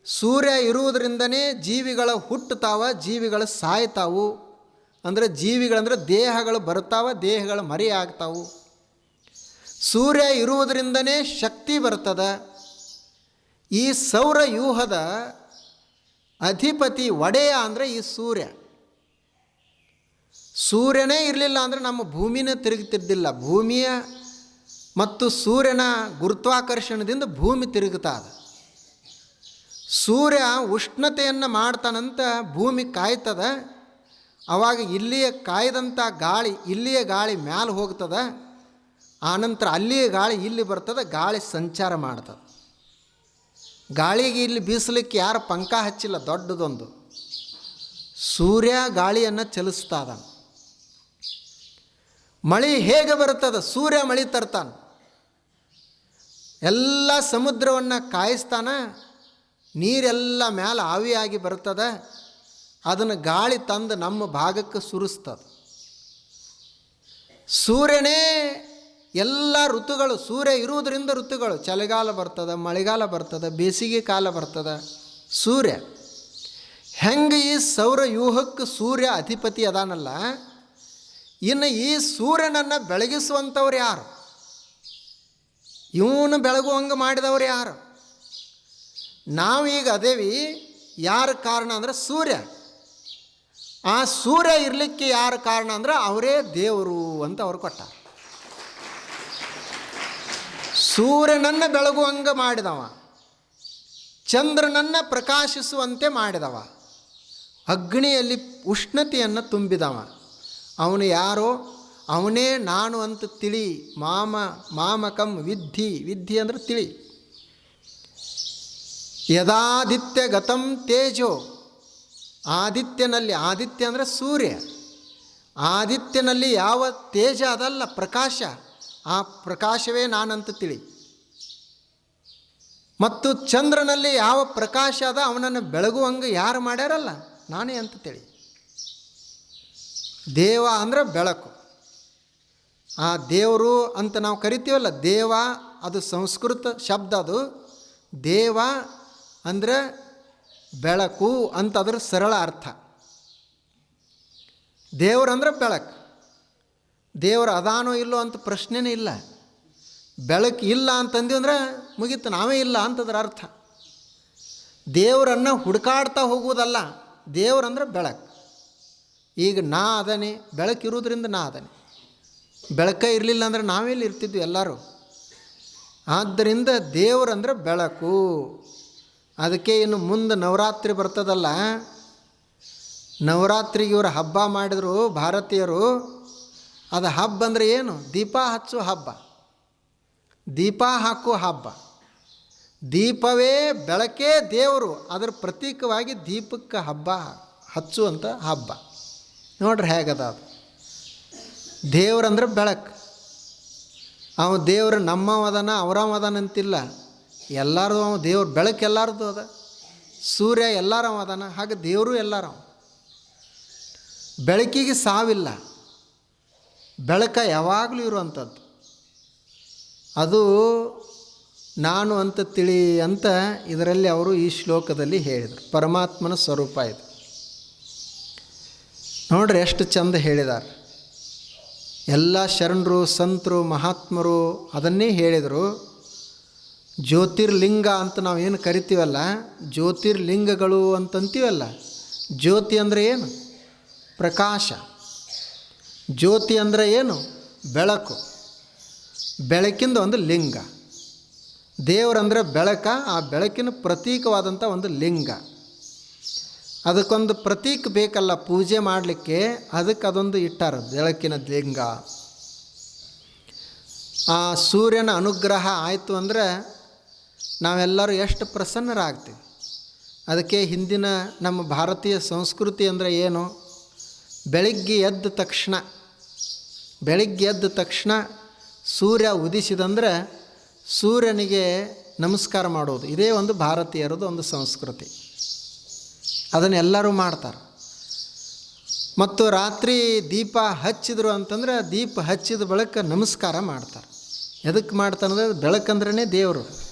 ಸೂರ್ಯ ಇರುವುದರಿಂದನೇ ಜೀವಿಗಳ ಹುಟ್ಟುತ್ತಾವ, ಜೀವಿಗಳು ಸಾಯ್ತಾವು. ಅಂದರೆ ಜೀವಿಗಳಂದರೆ ದೇಹಗಳು ಬರ್ತಾವೆ ದೇಹಗಳು ಮರಿ ಆಗ್ತಾವು. ಸೂರ್ಯ ಇರುವುದರಿಂದನೇ ಶಕ್ತಿ ಬರ್ತದ ಈ ಸೌರ ಯೂಹದ ಅಧಿಪತಿ ಒಡೆಯ ಅಂದರೆ ಈ ಸೂರ್ಯ. ಸೂರ್ಯನೇ ಇರಲಿಲ್ಲ ಅಂದರೆ ನಮ್ಮ ಭೂಮಿನೇ ತಿರುಗುತ್ತಿದ್ದಿಲ್ಲ ಭೂಮಿಯ ಮತ್ತು ಸೂರ್ಯನ ಗುರುತ್ವಾಕರ್ಷಣದಿಂದ ಭೂಮಿ ತಿರುಗುತ್ತಾದ. ಸೂರ್ಯ ಉಷ್ಣತೆಯನ್ನು ಮಾಡ್ತಾನಂತ ಭೂಮಿ ಕಾಯ್ತದ. ಆವಾಗ ಇಲ್ಲಿಯೇ ಕಾಯ್ದಂಥ ಗಾಳಿ, ಇಲ್ಲಿಯ ಗಾಳಿ ಮ್ಯಾಲೆ ಹೋಗ್ತದ ಆನಂತರ ಅಲ್ಲಿಯ ಗಾಳಿ ಇಲ್ಲಿ ಬರ್ತದೆ, ಗಾಳಿ ಸಂಚಾರ ಮಾಡ್ತದೆ. ಗಾಳಿಗೆ ಇಲ್ಲಿ ಬೀಸಲಿಕ್ಕೆ ಯಾರು ಪಂಕ ಹಚ್ಚಿಲ್ಲ, ದೊಡ್ಡದೊಂದು. ಸೂರ್ಯ ಗಾಳಿಯನ್ನು ಚಲಿಸ್ತಾದ ಮಳೆ ಹೇಗೆ ಬರುತ್ತದೆ ಸೂರ್ಯ ಮಳೆ ತರ್ತಾನೆ. ಎಲ್ಲ ಸಮುದ್ರವನ್ನು ಕಾಯಿಸ್ತಾನ, ನೀರೆಲ್ಲ ಮ್ಯಾಲೆ ಆವಿಯಾಗಿ ಬರ್ತದೆ ಅದನ್ನು ಗಾಳಿ ತಂದು ನಮ್ಮ ಭಾಗಕ್ಕೆ ಸುರಿಸ್ತದೆ. ಸೂರ್ಯನೇ, ಎಲ್ಲ ಋತುಗಳು, ಸೂರ್ಯ ಇರುವುದರಿಂದ ಋತುಗಳು, ಚಳಿಗಾಲ ಬರ್ತದೆ, ಮಳೆಗಾಲ ಬರ್ತದೆ, ಬೇಸಿಗೆ ಕಾಲ ಬರ್ತದೆ, ಸೂರ್ಯ. ಹೆಂಗೆ ಈ ಸೌರ ವ್ಯೂಹಕ್ಕೆ ಸೂರ್ಯ ಅಧಿಪತಿ ಅದಾನಲ್ಲ, ಇನ್ನು ಈ ಸೂರ್ಯನನ್ನು ಬೆಳಗಿಸುವಂಥವ್ರು ಯಾರು? ಇವನು ಬೆಳಗುವಂಗೆ ಮಾಡಿದವರು ಯಾರು? ನಾವೀಗ ಅದೇವಿ, ಯಾರ ಕಾರಣ ಅಂದರೆ ಸೂರ್ಯ. ಆ ಸೂರ್ಯ ಇರಲಿಕ್ಕೆ ಯಾರು ಕಾರಣ ಅಂದ್ರೆ ಅವರೇ ದೇವರು ಅಂತ ಅವ್ರು ಕೊಟ್ಟ ಸೂರ್ಯನನ್ನು ಬೆಳಗುವಂಗೆ ಮಾಡಿದವ, ಚಂದ್ರನನ್ನು ಪ್ರಕಾಶಿಸುವಂತೆ ಮಾಡಿದವ, ಅಗ್ನಿಯಲ್ಲಿ ಉಷ್ಣತೆಯನ್ನು ತುಂಬಿದವ. ಅವನು ಯಾರೋ? ಅವನೇ ನಾನು ಅಂತ ತಿಳಿ, ಮಾಮ, ಮಾಮಕಂ ವಿದ್ಧಿ ವಿದ್ಧಿ ಅಂದರೆ ತಿಳಿ. ಯದಾದಿತ್ಯ ಗತಂ ತೇಜೋ. ಆದಿತ್ಯನಲ್ಲಿ ಆದಿತ್ಯ ಅಂದರೆ ಸೂರ್ಯ. ಆದಿತ್ಯನಲ್ಲಿ ಯಾವ ತೇಜ ಅದಲ್ಲ, ಪ್ರಕಾಶ. ಆ ಪ್ರಕಾಶವೇ ನಾನಂತ ತಿಳಿ. ಮತ್ತು ಚಂದ್ರನಲ್ಲಿ ಯಾವ ಪ್ರಕಾಶ ಅದ, ಅವನನ್ನು ಬೆಳಗುವಂಗೆ ಯಾರು ಮಾಡ್ಯಾರಲ್ಲ, ನಾನೇ ಅಂತ ತಿಳಿ. ದೇವ ಅಂದರೆ ಬೆಳಕು. ಆ ದೇವರು ಅಂತ ನಾವು ಕರಿತೀವಲ್ಲ, ದೇವ ಅದು ಸಂಸ್ಕೃತ ಶಬ್ದ ಅದು. ದೇವ ಅಂದರೆ ಬೆಳಕು ಅಂತ ಅದ್ರ ಸರಳ ಅರ್ಥ. ದೇವರಂದ್ರೆ ಬೆಳಕು. ದೇವರು ಅದಾನೋ ಇಲ್ಲೋ ಅಂತ ಪ್ರಶ್ನೆನೇ ಇಲ್ಲ. ಬೆಳಕು ಇಲ್ಲ ಅಂತಂದು ಅಂದ್ರೆ ಮುಗೀತು, ನಾವೇ ಇಲ್ಲ ಅಂತದ್ರ ಅರ್ಥ. ದೇವರನ್ನು ಹುಡುಕಾಡ್ತಾ ಹೋಗುವುದಲ್ಲ ದೇವರಂದ್ರೆ ಬೆಳಕು. ಈಗ ನಾ ಅದನೆ ಬೆಳಕಿರೋದ್ರಿಂದ ನಾ ಅದನೆ. ಬೆಳಕ ಇರಲಿಲ್ಲ ಅಂದ್ರೆ ಇಲ್ಲಿ ಇರ್ತಿದ್ವಿ ಎಲ್ಲರೂ. ಆದ್ದರಿಂದ ದೇವರಂದ್ರೆ ಬೆಳಕು. ಅದಕ್ಕೆ ಇನ್ನು ಮುಂದೆ ನವರಾತ್ರಿ ಬರ್ತದಲ್ಲ, ನವರಾತ್ರಿಗೆ ಇವರು ಹಬ್ಬ ಮಾಡಿದ್ರು ಭಾರತೀಯರು, ಅದು ಹಬ್ಬ ಅಂದರೆ ಏನು? ದೀಪ ಹಚ್ಚು ಹಬ್ಬ. ದೀಪ ಹಾಕೋ ಹಬ್ಬ. ದೀಪವೇ ಬೆಳಕೇ ದೇವರು. ಅದರ ಪ್ರತೀಕವಾಗಿ ದೀಪಕ್ಕೆ ಹಬ್ಬ ಹಚ್ಚುವಂಥ ಹಬ್ಬ. ನೋಡ್ರಿ ಹೇಗದ ಅದು. ದೇವ್ರಂದ್ರೆ ಬೆಳಕು. ಅವ ದೇವ್ರು ನಮ್ಮವದನ ಅವರವದನ ಅಂತಿಲ್ಲ ಎಲ್ಲರದು ಅವ, ದೇವ್ರ ಬೆಳಕು ಎಲ್ಲರದು ಅದ. ಸೂರ್ಯ ಎಲ್ಲರವ ಅದಾನ, ಹಾಗೆ ದೇವರು ಎಲ್ಲರವ. ಬೆಳಕಿಗೆ ಸಾವಿಲ್ಲ. ಬೆಳಕ ಯಾವಾಗಲೂ ಇರುವಂಥದ್ದು. ಅದು ನಾನು ಅಂತ ತಿಳಿ ಅಂತ ಇದರಲ್ಲಿ ಅವರು ಈ ಶ್ಲೋಕದಲ್ಲಿ ಹೇಳಿದರು. ಪರಮಾತ್ಮನ ಸ್ವರೂಪ ಇದು. ನೋಡ್ರಿ ಎಷ್ಟು ಚಂದ ಹೇಳಿದ್ದಾರೆ ಎಲ್ಲ ಶರಣರು, ಸಂತರು, ಮಹಾತ್ಮರು ಅದನ್ನೇ ಹೇಳಿದರು. ಜ್ಯೋತಿರ್ಲಿಂಗ ಅಂತ ನಾವು ಏನು ಕರಿತೀವಲ್ಲ? ಜ್ಯೋತಿರ್ಲಿಂಗಗಳು ಅಂತಂತೀವಲ್ಲ? ಜ್ಯೋತಿ ಅಂದರೆ ಏನು? ಪ್ರಕಾಶ. ಜ್ಯೋತಿ ಅಂದರೆ ಏನು? ಬೆಳಕು. ಬೆಳಕಿಂದ ಒಂದು ಲಿಂಗ. ದೇವರಂದರೆ ಬೆಳಕ, ಆ ಬೆಳಕಿನ ಪ್ರತೀಕವಾದಂಥ ಒಂದು ಲಿಂಗ. ಅದಕ್ಕೊಂದು ಪ್ರತೀಕ ಬೇಕಲ್ಲ ಪೂಜೆ ಮಾಡಲಿಕ್ಕೆ ಅದಕ್ಕೆ ಅದೊಂದು ಇಟ್ಟಾರ ಬೆಳಕಿನ ಲಿಂಗ. ಆ ಸೂರ್ಯನ ಅನುಗ್ರಹ ಆಯಿತು ಅಂದರೆ ನಾವೆಲ್ಲರೂ ಎಷ್ಟು ಪ್ರಸನ್ನರಾಗ್ತೀವಿ? ಅದಕ್ಕೆ ಹಿಂದಿನ ನಮ್ಮ ಭಾರತೀಯ ಸಂಸ್ಕೃತಿ ಅಂದರೆ ಏನು? ಬೆಳಿಗ್ಗೆ ಎದ್ದ ತಕ್ಷಣ, ಬೆಳಿಗ್ಗೆ ಎದ್ದ ತಕ್ಷಣ ಸೂರ್ಯ ಉದಿಸಿದಂದ್ರೆ ಸೂರ್ಯನಿಗೆ ನಮಸ್ಕಾರ ಮಾಡೋದು. ಇದೇ ಒಂದು ಭಾರತೀಯರದ್ದು ಒಂದು ಸಂಸ್ಕೃತಿ. ಅದನ್ನು ಎಲ್ಲರೂ ಮಾಡ್ತಾರೆ. ಮತ್ತು ರಾತ್ರಿ ದೀಪ ಹಚ್ಚಿದ್ರು ಅಂತಂದ್ರೆ ದೀಪ ಹಚ್ಚಿದ ಬಳಿಕ ನಮಸ್ಕಾರ ಮಾಡ್ತಾರೆ. ಎದಕ್ಕೆ ಮಾಡ್ತಾನಂದ್ರೆ ಬೆಳಕಂದ್ರೇ ದೇವರು.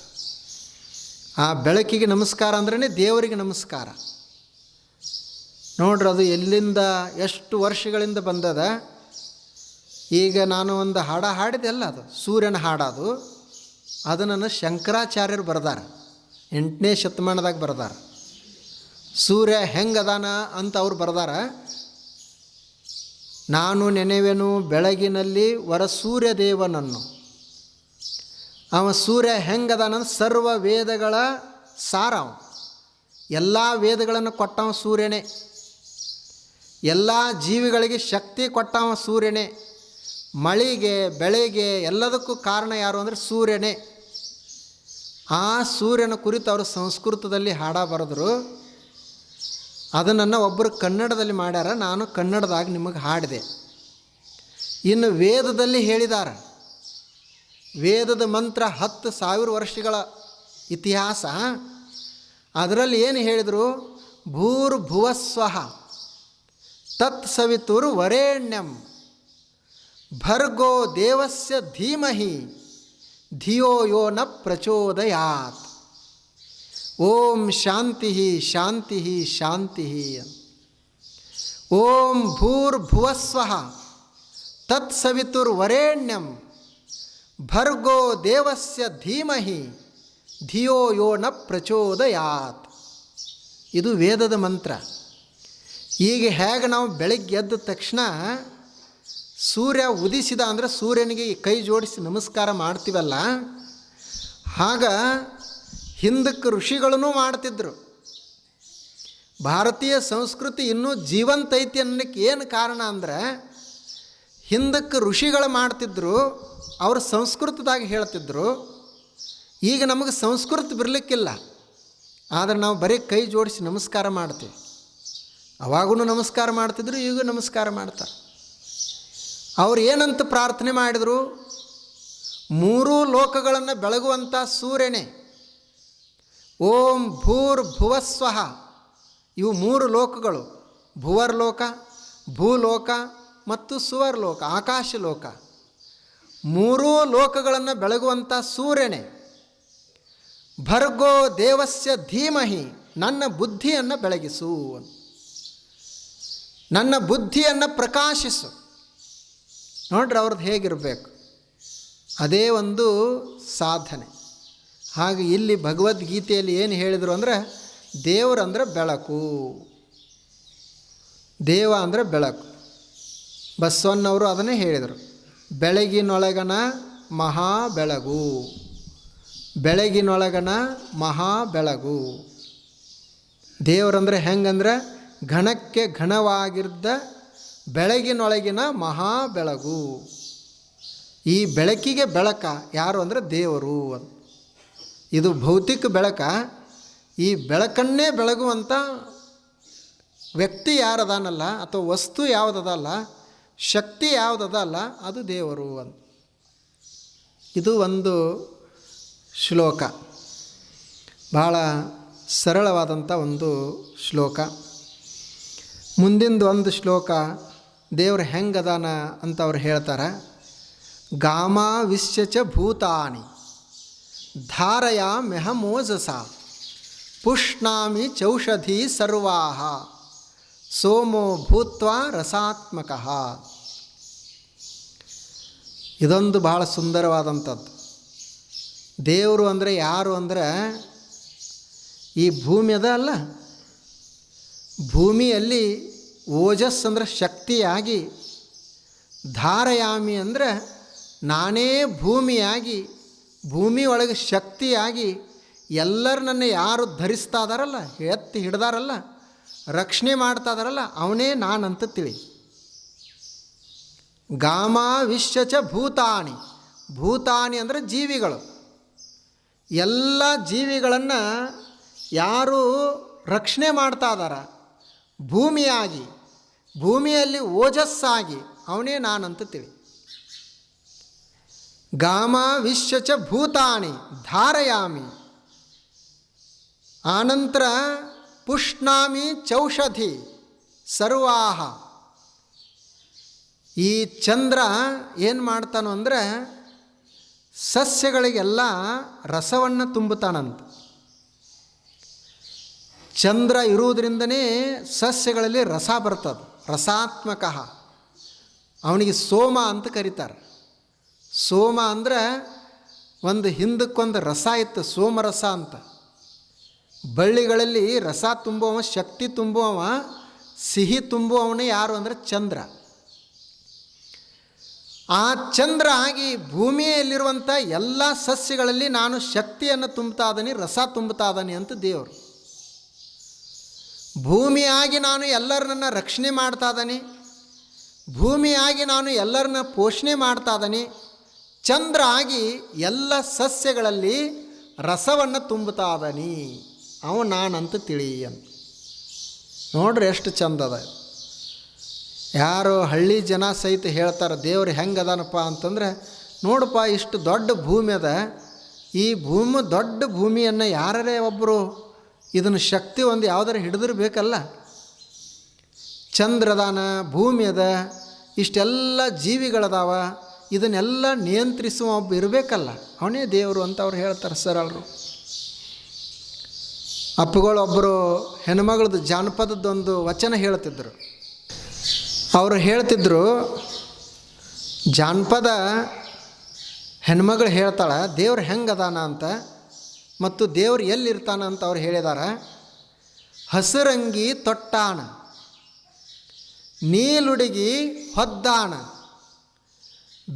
ಆ ಬೆಳಕಿಗೆ ನಮಸ್ಕಾರ ಅಂದ್ರೇ ದೇವರಿಗೆ ನಮಸ್ಕಾರ. ನೋಡ್ರಿ ಅದು ಎಲ್ಲಿಂದ ಎಷ್ಟು ವರ್ಷಗಳಿಂದ ಬಂದದ. ಈಗ ನಾನು ಒಂದು ಹಾಡ ಹಾಡಿದೆಲ್ಲ ಅದು, ಸೂರ್ಯನ ಹಾಡದು ಅದನ್ನು ಶಂಕರಾಚಾರ್ಯರು ಬರ್ದಾರ, ಎಂಟನೇ ಶತಮಾನದಾಗ ಬರ್ದಾರ. ಸೂರ್ಯ ಹೆಂಗದಾನ ಅಂತ ಅವ್ರು ಬರ್ದಾರ. ನಾನು ನೆನೆವೆನು ಬೆಳಗಿನಲ್ಲಿ ವರ ಸೂರ್ಯ ದೇವನನ್ನು ಅವ ಸೂರ್ಯ ಹೆಂಗದಾನ ಸರ್ವ ವೇದಗಳ ಸಾರ ಅವ. ಎಲ್ಲ ವೇದಗಳನ್ನು ಕೊಟ್ಟವ ಸೂರ್ಯನೇ. ಎಲ್ಲ ಜೀವಿಗಳಿಗೆ ಶಕ್ತಿ ಕೊಟ್ಟವ ಸೂರ್ಯನೇ. ಮಳೆಗೆ, ಬೆಳೆಗೆ ಎಲ್ಲದಕ್ಕೂ ಕಾರಣ ಯಾರು ಅಂದರೆ ಸೂರ್ಯನೇ. ಆ ಸೂರ್ಯನ ಕುರಿತು ಅವರು ಸಂಸ್ಕೃತದಲ್ಲಿ ಹಾಡ ಬರೆದ್ರು. ಅದನ್ನು ಒಬ್ಬರು ಕನ್ನಡದಲ್ಲಿ ಮಾಡ್ಯಾರ, ನಾನು ಕನ್ನಡದಾಗ ನಿಮಗೆ ಹಾಡಿದೆ. ಇನ್ನು ವೇದದಲ್ಲಿ ಹೇಳಿದ್ದಾರೆ ವೇದದ ಮಂತ್ರ ಹತ್ತು ಸಾವಿರ ವರ್ಷಗಳ ಇತಿಹಾಸ. ಅದರಲ್ಲಿ ಏನು ಹೇಳಿದರು? ಭೂರ್ಭುವಸ್ವಹ ತತ್ ಸವಿತುರ್ ವರೇಣ್ಯಂ ಭರ್ಗೋ ದೇವಸ್ಯ ಧೀಮಹಿ ಧಿಯೋ ಯೋ ನ ಪ್ರಚೋದಯಾತ್. ಓಂ ಶಾಂತಿ ಶಾಂತಿ ಶಾಂತಿ ಓಂ ಭೂರ್ಭುವಸ್ವಃ ತತ್ಸವಿತುರ್ವರೇಣ್ಯಂ ಭರ್ಗೋ ದೇವಸ್ಯ ಧೀಮಹಿ, ಧಿಯೋ ಯೋ ನ ಪ್ರಚೋದಯಾತ್. ಇದು ವೇದದ ಮಂತ್ರ. ಈಗ ಹೇಗೆ ನಾವು ಬೆಳಗ್ಗೆ ಎದ್ದ ತಕ್ಷಣ ಸೂರ್ಯ ಉದಿಸಿದ ಅಂದರೆ ಸೂರ್ಯನಿಗೆ ಕೈ ಜೋಡಿಸಿ ನಮಸ್ಕಾರ ಮಾಡ್ತೀವಲ್ಲ ಆಗ ಹಿಂದಕ್ಕೆ ಋಷಿಗಳೂ ಮಾಡ್ತಿದ್ರು. ಭಾರತೀಯ ಸಂಸ್ಕೃತಿ ಇನ್ನೂ ಜೀವಂತ ಐತಿ ಅನ್ನಕ್ಕೆ ಏನು ಕಾರಣ ಅಂದ್ರೆ ಹಿಂದಕ್ಕೆ ಋಷಿಗಳು ಮಾಡ್ತಿದ್ರು, ಅವರು ಸಂಸ್ಕೃತದಾಗ ಹೇಳ್ತಿದ್ರು. ಈಗ ನಮಗೆ ಸಂಸ್ಕೃತ ಬಿರಲಿಕ್ಕಿಲ್ಲ. ಆದರೆ ನಾವು ಬರೀ ಕೈ ಜೋಡಿಸಿ ನಮಸ್ಕಾರ ಮಾಡ್ತೀವಿ. ಅವಾಗೂ ನಮಸ್ಕಾರ ಮಾಡ್ತಿದ್ರು, ಈಗೂ ನಮಸ್ಕಾರ ಮಾಡ್ತಾರೆ. ಅವ್ರು ಏನಂತ ಪ್ರಾರ್ಥನೆ ಮಾಡಿದರು? ಮೂರೂ ಲೋಕಗಳನ್ನು ಬೆಳಗುವಂಥ ಸೂರ್ಯನೇ. ಓಂ ಭೂರ್ ಭುವಸ್ವಹ ಇವು ಮೂರು ಲೋಕಗಳು. ಭುವರ್ಲೋಕ ಭೂಲೋಕ ಮತ್ತು ಸುವರ್ಲೋಕ ಆಕಾಶ ಲೋಕ ಮೂರೂ ಲೋಕಗಳನ್ನು ಬೆಳಗುವಂಥ ಸೂರ್ಯನೇ. ಭರ್ಗೋ ದೇವಸ್ಯ ಧೀಮಹಿ, ನನ್ನ ಬುದ್ಧಿಯನ್ನು ಬೆಳಗಿಸು. ನನ್ನ ಬುದ್ಧಿಯನ್ನು ಪ್ರಕಾಶಿಸು. ನೋಡ್ರಿ ಅವ್ರದ್ದು ಹೇಗಿರಬೇಕು? ಅದೇ ಒಂದು ಸಾಧನೆ. ಹಾಗೆ ಇಲ್ಲಿ ಭಗವದ್ಗೀತೆಯಲ್ಲಿ ಏನು ಹೇಳಿದರು ಅಂದರೆ ದೇವರಂದ್ರೆ ಬೆಳಕು. ದೇವ ಅಂದರೆ ಬೆಳಕು. ಬಸವಣ್ಣವರು ಅದನ್ನೇ ಹೇಳಿದರು. ಬೆಳಗಿನೊಳಗನ ಮಹಾ ಬೆಳಗು ಬೆಳಗಿನೊಳಗನ ಮಹಾ ಬೆಳಗು ದೇವರಂದರೆ ಹೆಂಗಂದ್ರೆ ಘನಕ್ಕೆ ಘನವಾಗಿದ್ದ ಬೆಳಗಿನೊಳಗಿನ ಮಹಾ ಬೆಳಗು ಈ ಬೆಳಕಿಗೆ ಬೆಳಕ ಯಾರು ಅಂದರೆ ದೇವರು ಅಂತ. ಇದು ಭೌತಿಕ ಬೆಳಕ. ಈ ಬೆಳಕನ್ನೇ ಬೆಳಗುವಂಥ ವ್ಯಕ್ತಿ ಯಾರದಾನಲ್ಲ ಅಥವಾ ವಸ್ತು ಯಾವುದದಲ್ಲ ಶಕ್ತಿ ಯಾವುದದಲ್ಲ ಅದು ದೇವರು ಅಂತ. ಇದು ಒಂದು ಶ್ಲೋಕ. ಭಾಳ ಸರಳವಾದಂಥ ಒಂದು ಶ್ಲೋಕ. ಮುಂದಿಂದು ಒಂದು ಶ್ಲೋಕ, ದೇವ್ರು ಹೆಂಗದಾನ ಅಂತ ಅವ್ರು ಹೇಳ್ತಾರೆ. ಗಾಮಾ ವಿಶ್ಯಚ ಭೂತಾನಿ, ಧಾರಯ ಮೆಹಮೋಜಸ ಪುಷ್ಣಾಮಿ ಚೌಷಧಿ ಸರ್ವಾಹ, ಸೋಮೋ ಭೂತ್ವ ರಸಾತ್ಮಕ. ಇದೊಂದು ಭಾಳ ಸುಂದರವಾದಂಥದ್ದು. ದೇವರು ಅಂದರೆ ಯಾರು ಅಂದರೆ ಈ ಭೂಮಿ ಅದ ಅಲ್ಲ. ಭೂಮಿಯಲ್ಲಿ ಓಜಸ್ ಅಂದರೆ ಶಕ್ತಿಯಾಗಿ, ಧಾರಯಾಮಿ ಅಂದರೆ ನಾನೇ ಭೂಮಿಯಾಗಿ, ಭೂಮಿ ಶಕ್ತಿಯಾಗಿ ಎಲ್ಲರೂ ನನ್ನ ಯಾರು ಧರಿಸ್ತಾ ಇದಾರಲ್ಲ, ಎತ್ತಿ ಹಿಡ್ದಾರಲ್ಲ, ರಕ್ಷಣೆ ಮಾಡ್ತಾ ಇದಾರಲ್ಲ, ಅವನೇ ನಾನಂತ ತಿಳಿ. ಗಾಮ ವಿಶ್ವಚ ಭೂತಾನಿ. ಭೂತಾನಿ ಅಂದರೆ ಜೀವಿಗಳು. ಎಲ್ಲ ಜೀವಿಗಳನ್ನು ಯಾರು ರಕ್ಷಣೆ ಮಾಡ್ತಾ ಇದಾರ. ಭೂಮಿಯಾಗಿ. ಭೂಮಿಯಲ್ಲಿ ಓಜಸ್ಸಾಗಿ. ಅವನೇ ನಾನಂತ ತಿಳಿ ಗಾಮ ವಿಶ್ವಚ ಭೂತಾನಿ. ಧಾರಯಾಮಿ. ಆನಂತರ ಪುಷ್ಣಾಮಿ ಚೌಷಧಿ. ಸರ್ವಾಹ. ಈ ಚಂದ್ರ ಏನು ಮಾಡ್ತಾನೋ ಅಂದರೆ ಸಸ್ಯಗಳಿಗೆಲ್ಲ ರಸವನ್ನು ತುಂಬುತ್ತಾನಂತ. ಚಂದ್ರ ಇರುವುದರಿಂದನೇ ಸಸ್ಯಗಳಲ್ಲಿ ರಸ ಬರ್ತದೆ. ರಸಾತ್ಮಕ. ಅವನಿಗೆ ಸೋಮ ಅಂತ ಕರೀತಾರೆ. ಸೋಮ ಅಂದರೆ ಒಂದು ಹಿಂದಕ್ಕೊಂದು ರಸ ಇತ್ತು, ಸೋಮರಸ ಅಂತ. ಬಳ್ಳಿಗಳಲ್ಲಿ ರಸ ತುಂಬುವವ, ಶಕ್ತಿ ತುಂಬುವವ, ಸಿಹಿ ತುಂಬುವವನೇ ಯಾರು ಅಂದರೆ ಚಂದ್ರ. ಆ ಚಂದ್ರ ಆಗಿ ಭೂಮಿಯಲ್ಲಿರುವಂಥ ಎಲ್ಲ ಸಸ್ಯಗಳಲ್ಲಿ ನಾನು ಶಕ್ತಿಯನ್ನು ತುಂಬುತ್ತಾ ಇದ್ದೀನಿ ರಸ ತುಂಬುತ್ತಾ ಇದ್ದಾನೆ ಅಂತ ದೇವರು. ಭೂಮಿಯಾಗಿ ನಾನು ಎಲ್ಲರನ್ನ ರಕ್ಷಣೆ ಮಾಡ್ತಾ ಇದ್ದಾನೆ ಭೂಮಿಯಾಗಿ ನಾನು ಎಲ್ಲರನ್ನ ಪೋಷಣೆ ಮಾಡ್ತಾ ಇದ್ದಾನೆ ಚಂದ್ರ ಆಗಿ ಎಲ್ಲ ಸಸ್ಯಗಳಲ್ಲಿ ರಸವನ್ನು ತುಂಬುತ್ತಾ ಇದ್ದಾನೆ ಅವ ನಾನಂತ ತಿಳಿ ನೋಡ್ರಿ ಎಷ್ಟು ಚಂದ ಅದ. ಯಾರು ಹಳ್ಳಿ ಜನ ಸಹಿತ ಹೇಳ್ತಾರೆ, ದೇವ್ರು ಹೆಂಗೆ ಅದಾನಪ್ಪ? ಅಂತಂದ್ರೆ, ನೋಡಪ್ಪ, ಇಷ್ಟು ದೊಡ್ಡ ಭೂಮಿ ಅದ. ಈ ಭೂಮಿ ದೊಡ್ಡ ಭೂಮಿಯನ್ನು ಯಾರೇ ಒಬ್ಬರು ಇದನ್ನು ಶಕ್ತಿ ಒಂದು ಯಾವುದಾರು ಹಿಡಿದಿರ್ಬೇಕಲ್ಲ. ಚಂದ್ರದಾನ ಭೂಮಿ ಅದ, ಇಷ್ಟೆಲ್ಲ ಜೀವಿಗಳದಾವ, ಇದನ್ನೆಲ್ಲ ನಿಯಂತ್ರಿಸುವ ಒಬ್ಬ ಇರಬೇಕಲ್ಲ. ಅವನೇ ದೇವರು ಅಂತ ಅವ್ರು ಹೇಳ್ತಾರೆ ಸರಳರು ಅಪ್ಪುಗಳೊಬ್ಬರು ಹೆಣ್ಮಗಳದ್ದು ಜಾನಪದದ್ದೊಂದು ವಚನ ಹೇಳ್ತಿದ್ರು. ಅವರು ಹೇಳ್ತಿದ್ರು, ಜಾನಪದ ಹೆಣ್ಮಗಳು ಹೇಳ್ತಾಳೆ, ದೇವ್ರು ಹೆಂಗೆ ಅದಾನ ಅಂತ ಮತ್ತು ದೇವ್ರು ಎಲ್ಲಿರ್ತಾನ ಅಂತ ಅವ್ರು ಹೇಳಿದಾರ, ಹಸಿರಂಗಿ ತೊಟ್ಟಾಣ, ನೀಲುಡುಗಿ ಹೊದ್ದಾಣ,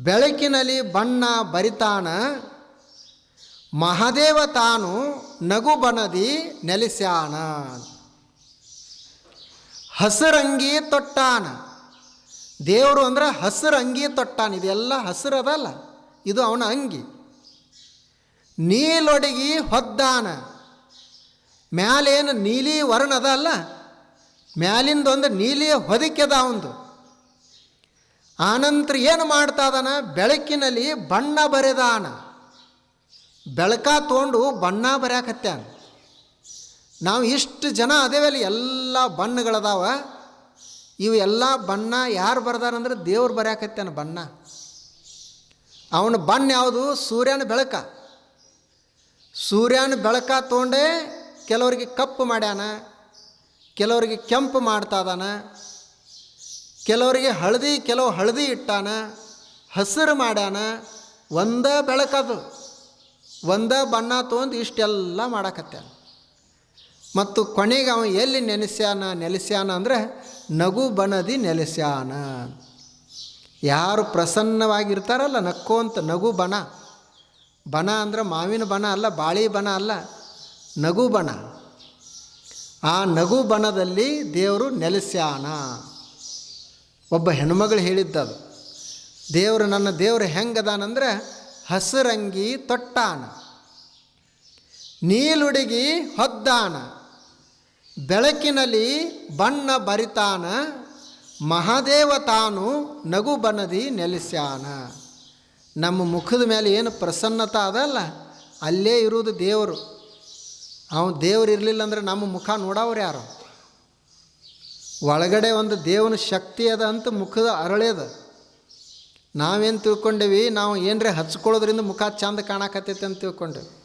ಬೆಳಕಿನಲ್ಲಿ ಬಣ್ಣ ಬರಿತಾಣ, ಮಹಾದೇವ ತಾನು ನಗು ಬನದಿ ನೆಲೆಸ್ಯಾಣ. ಹಸಿರಂಗಿ ತೊಟ್ಟಾನ ದೇವರು ಅಂದ್ರೆ ಹಸಿರು ಅಂಗಿ ತೊಟ್ಟಾನ, ಇದೆಲ್ಲ ಹಸಿರು ಅದಲ್ಲ, ಇದು ಅವನ ಅಂಗಿ. ನೀಲೊಡಗಿ ಹೊದ್ದಾನ, ಮ್ಯಾಲೇನು ನೀಲಿ ವರ್ಣ ಅದ ಅಲ್ಲ, ಮ್ಯಾಲಿಂದ ಒಂದು ನೀಲಿ ಹೊದಿಕೆದ ಅವಂದು. ಆನಂತರ ಏನು ಮಾಡ್ತಾ ಇದಾನ ಬೆಳಕಿನಲ್ಲಿ ಬಣ್ಣ ಬರೆದಾನ. ಬೆಳಕ ತೊಗೊಂಡು ಬಣ್ಣ ಬರೆಯಕತ್ಯಾನ ನಾವು ಇಷ್ಟು ಜನ ಅದೇವಲ್ಲಿ, ಎಲ್ಲ ಬಣ್ಣಗಳದಾವ. ಇವು ಎಲ್ಲ ಬಣ್ಣ ಯಾರು ಬರ್ದಾರಂದ್ರೆ ದೇವ್ರು ಬರ್ಯಾಕತ್ತಾನ ಬಣ್ಣ. ಅವನ ಬಣ್ಣ ಯಾವುದು? ಸೂರ್ಯನ ಬೆಳಕ. ಸೂರ್ಯನ ಬೆಳಕ ತೊಗೊಂಡೇ ಕೆಲವರಿಗೆ ಕಪ್ಪು ಮಾಡ್ಯಾನ, ಕೆಲವರಿಗೆ ಕೆಂಪು ಮಾಡ್ತಾ ಇದಾನ ಕೆಲವರಿಗೆ ಹಳದಿ, ಕೆಲವು ಹಳದಿ ಇಟ್ಟಾನ, ಹಸಿರು ಮಾಡ್ಯಾನ, ಒಂದ ಬೆಳಕದು ಒಂದ ಬಣ್ಣ ತೊಗೊಂಡು ಇಷ್ಟೆಲ್ಲ ಮಾಡಾಕತ್ತಾನ. ಮತ್ತು ಕೊನೆಗೆ ಅವ ಎಲ್ಲಿ ನೆನೆಸ್ಯಾನ, ನೆಲೆಸ್ಯಾನ ಅಂದರೆ ನಗು ಬನದಿ ನೆಲೆಸ್ಯಾನ. ಯಾರು ಪ್ರಸನ್ನವಾಗಿರ್ತಾರಲ್ಲ, ನಕ್ಕೋಂತ ನಗು ಬನ ಬನ ಅಂದ್ರೆ ಮಾವಿನ ಬನ ಅಲ್ಲ, ಬಾಳಿ ಬನ ಅಲ್ಲ ನಗು ಬನ ಆ ನಗು ಬನದಲ್ಲಿ ದೇವರು ನೆಲೆಸ್ಯಾನ. ಒಬ್ಬ ಹೆಣ್ಮಗಳು ಹೇಳಿದ್ದದು, ದೇವರು ನನ್ನ ದೇವರು ಹೆಂಗದಾನಂದ್ರೆ ಹಸಿರಂಗಿ ತೊಟ್ಟಾನ. ನೀಲುಡಿಗಿ ಹೊದ್ದಾನ. ಬೆಳಕಿನಲ್ಲಿ ಬಣ್ಣ ಬರಿತಾನ, ಮಹಾದೇವ ತಾನು ನಗು ಬನದಿ ನೆಲೆಸ್ಯಾನ. ನಮ್ಮ ಮುಖದ ಮೇಲೆ ಏನು ಪ್ರಸನ್ನತ ಅದಲ್ಲ ಅಲ್ಲೇ? ಇರುವುದು ದೇವರು. ಅವನು ದೇವರು ಇರಲಿಲ್ಲ ಅಂದ್ರೆ ನಮ್ಮ ಮುಖ ನೋಡವ್ರು ಯಾರು? ಒಳಗಡೆ ಒಂದು ದೇವನ ಶಕ್ತಿ ಅದ ಅಂತ ಮುಖದ ಅರಳೇದ ನಾವೇನು ತಿಳ್ಕೊಂಡೇವಿ? ನಾವು ಏನರೇ ಹಚ್ಕೊಳ್ಳೋದ್ರಿಂದ ಮುಖ ಚಂದ ಕಾಣಕತ್ತೈತೆ ಅಂತ ತಿಳ್ಕೊಂಡೇವಿ.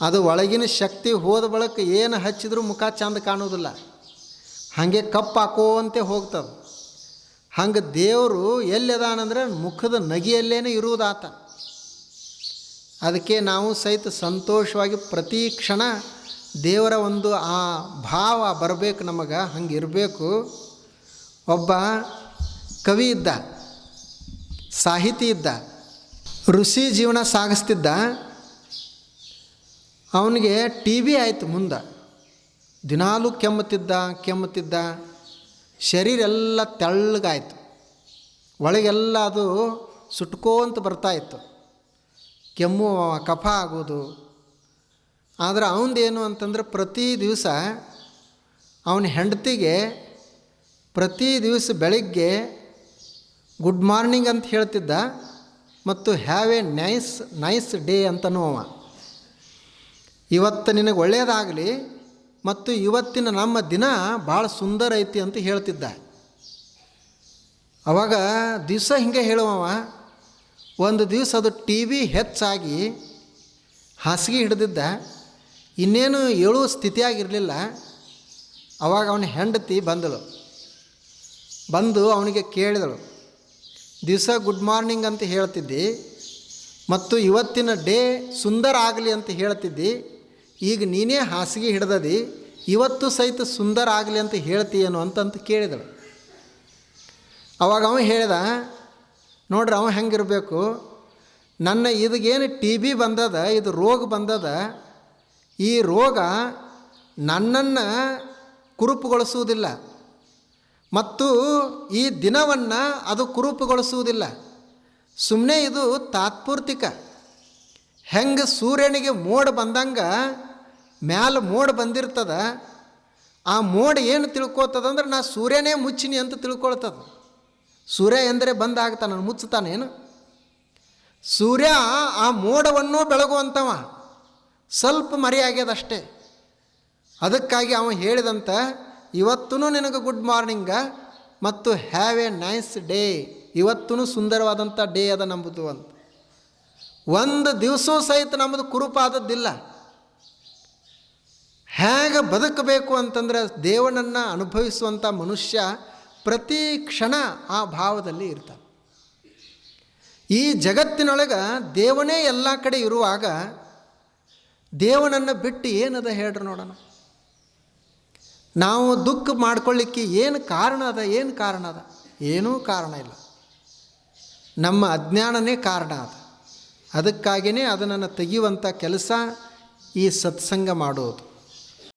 ಅದು ಒಳಗಿನ ಶಕ್ತಿ ಹೋದ ಬಳಕ ಏನು ಹಚ್ಚಿದ್ರೂ ಮುಖ ಚಂದ ಕಾಣೋದಿಲ್ಲ ಹಾಗೆ ಕಪ್ಪು ಹಾಕೋವಂತೆ ಹೋಗ್ತದೆ. ಹಂಗೆ ದೇವರು ಎಲ್ಲಿದಾನಂದ್ರೆ ಮುಖದ ನಗಿಯಲ್ಲೇನೆ ಇರುವುದಾತ. ಅದಕ್ಕೆ ನಾವು ಸಹಿತ ಸಂತೋಷವಾಗಿ ಪ್ರತಿ ಕ್ಷಣ ದೇವರ ಒಂದು ಆ ಭಾವ ಬರಬೇಕು ನಮಗೆ, ಹಂಗೆ ಇರಬೇಕು. ಒಬ್ಬ ಕವಿ ಇದ್ದ, ಸಾಹಿತಿ ಇದ್ದ, ಋಷಿ ಜೀವನ ಸಾಗಿಸ್ತಿದ್ದ. ಅವನಿಗೆ ಟಿ ವಿ ಆಯಿತು ಮುಂದೆ. ದಿನಾಲೂ ಕೆಮ್ಮುತ್ತಿದ್ದ ಕೆಮ್ಮುತ್ತಿದ್ದ, ಶರೀರ ಎಲ್ಲ ತೆಳ್ಳಗಾಯ್ತು. ಒಳಗೆಲ್ಲ ಅದು ಸುಟ್ಕೋಂತ ಬರ್ತಾಯಿತ್ತು ಕೆಮ್ಮು, ಕಫ ಆಗೋದು. ಆದರೆ ಅವನದೇನು ಅಂತಂದ್ರೆ ಪ್ರತಿ ದಿವಸ ಅವನ ಹೆಂಡತಿಗೆ ಪ್ರತಿ ದಿವಸ ಬೆಳಿಗ್ಗೆ ಗುಡ್ ಮಾರ್ನಿಂಗ್ ಅಂತ ಹೇಳ್ತಿದ್ದ. ಮತ್ತು have a nice nice day ಅಂತನೂ ಅವ. ಇವತ್ತು ನಿನಗೆ ಒಳ್ಳೆಯದಾಗಲಿ ಮತ್ತು ಇವತ್ತಿನ ನಮ್ಮ ದಿನ ಭಾಳ ಸುಂದರ ಐತಿ ಅಂತ ಹೇಳ್ತಿದ್ದ. ಅವಾಗ ದಿವಸ ಹಿಂಗೆ ಹೇಳುವವ, ಒಂದು ದಿವಸ ಅದು ಟಿ ವಿ ಹೆಚ್ಚಾಗಿ ಹಾಸಿಗೆ ಹಿಡ್ದಿದ್ದ. ಇನ್ನೇನು ಏಳುವ ಸ್ಥಿತಿಯಾಗಿರಲಿಲ್ಲ. ಅವಾಗ ಅವನ ಹೆಂಡತಿ ಬಂದಳು. ಬಂದು ಅವನಿಗೆ ಕೇಳಿದಳು, ದಿವಸ ಗುಡ್ ಮಾರ್ನಿಂಗ್ ಅಂತ ಹೇಳ್ತಿದ್ದಿ ಮತ್ತು ಇವತ್ತಿನ ಡೇ ಸುಂದರ ಆಗಲಿ ಅಂತ ಹೇಳ್ತಿದ್ದಿ. ಈಗ ನೀನೇ ಹಾಸಿಗೆ ಹಿಡ್ದದಿ, ಇವತ್ತು ಸಹಿತ ಸುಂದರ ಆಗಲಿ ಅಂತ ಹೇಳ್ತೀಯೇನು ಅಂತಂತ ಕೇಳಿದಳು. ಅವಾಗ ಅವ ಹೇಳ್ದ, ನೋಡ್ರಿ ಅವ ಹೆಂಗಿರಬೇಕು, ನನ್ನ ಇದಗೇನು ಟಿ ಬಿ ಬಂದದ, ಇದು ರೋಗ ಬಂದದ, ಈ ರೋಗ ನನ್ನನ್ನು ಕುರುಪುಗೊಳಿಸುವುದಿಲ್ಲ, ಮತ್ತು ಈ ದಿನವನ್ನು ಅದು ಕುರುಪುಗೊಳಿಸುವುದಿಲ್ಲ. ಸುಮ್ಮನೆ ಇದು ತಾತ್ಪೂರ್ತಿಕ. ಹೆಂಗೆ ಸೂರ್ಯನಿಗೆ ಮೋಡ ಬಂದಂಗೆ ಮ್ಯಾಲ ಮೋಡ ಬಂದಿರ್ತದ, ಆ ಮೋಡ ಏನು ತಿಳ್ಕೊತದಂದ್ರೆ ನಾ ಸೂರ್ಯನೇ ಮುಚ್ಚಿನಿ ಅಂತ ತಿಳ್ಕೊಳ್ತದ. ಸೂರ್ಯ ಎಂದರೆ ಬಂದಾಗ್ತಾನ ಮುಚ್ಚುತ್ತಾನೇನು ಸೂರ್ಯ ಆ ಮೋಡವನ್ನು ಬೆಳಗುವಂಥವ ಸ್ವಲ್ಪ ಮರೆಯಾಗ್ಯದಷ್ಟೇ. ಅದಕ್ಕಾಗಿ ಅವ ಹೇಳಿದಂಥ ಇವತ್ತೂ ನಿನಗೆ ಗುಡ್ ಮಾರ್ನಿಂಗ ಮತ್ತು ಹ್ಯಾವ್ ಎ ನೈಸ್ ಡೇ ಇವತ್ತೂ ಸುಂದರವಾದಂಥ ಡೇ ಅದ ನಂಬುದು ಅಂತ. ಒಂದು ದಿವಸ ಸಹಿತ ನಮ್ಮದು ಕುರುಪಾದದ್ದಿಲ್ಲ. ಹೇಗೆ ಬದುಕಬೇಕು ಅಂತಂದ್ರೆ ದೇವನನ್ನು ಅನುಭವಿಸುವಂಥ ಮನುಷ್ಯ ಪ್ರತಿ ಕ್ಷಣ ಆ ಭಾವದಲ್ಲಿ ಇರ್ತಾನೆ. ಈ ಜಗತ್ತಿನೊಳಗೆ ದೇವನೇ ಎಲ್ಲ ಕಡೆ ಇರುವಾಗ ದೇವನನ್ನು ಬಿಟ್ಟು ಏನದ ಹೇಳ್ರಿ ನೋಡೋಣ. ನಾವು ದುಃಖ ಮಾಡ್ಕೊಳ್ಳಿಕ್ಕೆ ಏನು ಕಾರಣ ಅದ, ಏನು ಕಾರಣ ಅದ? ಏನೂ ಕಾರಣ ಇಲ್ಲ. ನಮ್ಮ ಅಜ್ಞಾನನೇ ಕಾರಣ ಅದ. ಅದಕ್ಕಾಗಿಯೇ ಅದನ್ನು ತೆಗೆಯುವಂಥ ಕೆಲಸ ಈ ಸತ್ಸಂಗ ಮಾಡೋದು.